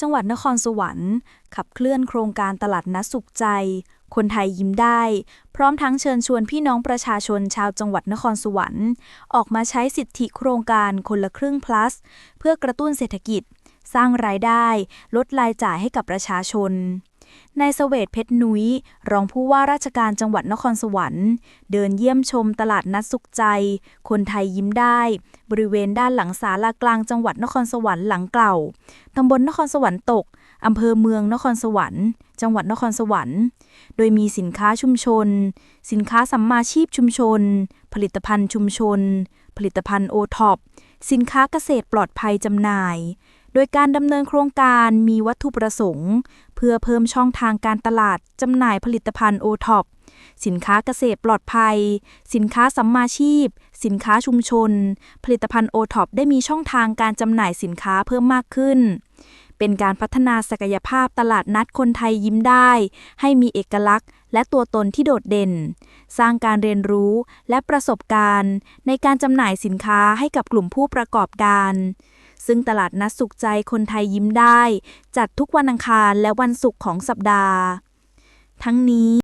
จังหวัดนครสวรรค์ ขับเคลื่อนโครงการตลาดนัดสุขใจ คนไทยยิ้มได้ พร้อมทั้งเชิญชวนพี่น้องประชาชนชาวจังหวัดนครสวรรค์ ออกมาใช้สิทธิโครงการคนละครึ่ง plus เพื่อกระตุ้นเศรษฐกิจ สร้างรายได้ ลดรายจ่ายให้กับประชาชน นายเสวตเพชรนุ้ย รองผู้ว่าราชการจังหวัดนครสวรรค์ เดินเยี่ยมชมตลาดนัดสุขใจ คนไทยยิ้มได้ บริเวณด้านหลังศาลากลางจังหวัดนครสวรรค์หลังเก่าตำบลนครสวรรค์ตกอำเภอเมืองนครสวรรค์ จังหวัดนครสวรรค์ โดยมีสินค้าชุมชน สินค้าสัมมาชีพชุมชน ผลิตภัณฑ์ชุมชน ผลิตภัณฑ์โอท็อปสินค้าเกษตรปลอดภัยจำหน่าย ดยการดำเนินโครงการมีวัตถุประสงค์ เพื่อเพิ่มช่องทางการตลาดจำหน่ายผลิตภัณฑ์โอท็อปสินค้าเกษตรปลอดภัย สินค้าสัมมาชีพ สินค้าชุมชน ผลิตภัณฑ์โอท็อปได้มีช่องทางการจำหน่ายสินค้าเพิ่มมากขึ้น เป็นการพัฒนาศักยภาพตลาดนัดคนไทยยิ้มได้ ให้มีเอกลักษณ์ และตัวตนที่โดดเด่น สร้างการเรียนรู้และประสบการณ์ ในการจำหน่ายสินค้าให้กับกลุ่มผู้ประกอบการ ซึ่งตลาดนัดสุขใจคนไทยยิ้มได้ จัดทุกวันอังคารและวันศุกร์ของสัปดาห์ ทั้งนี้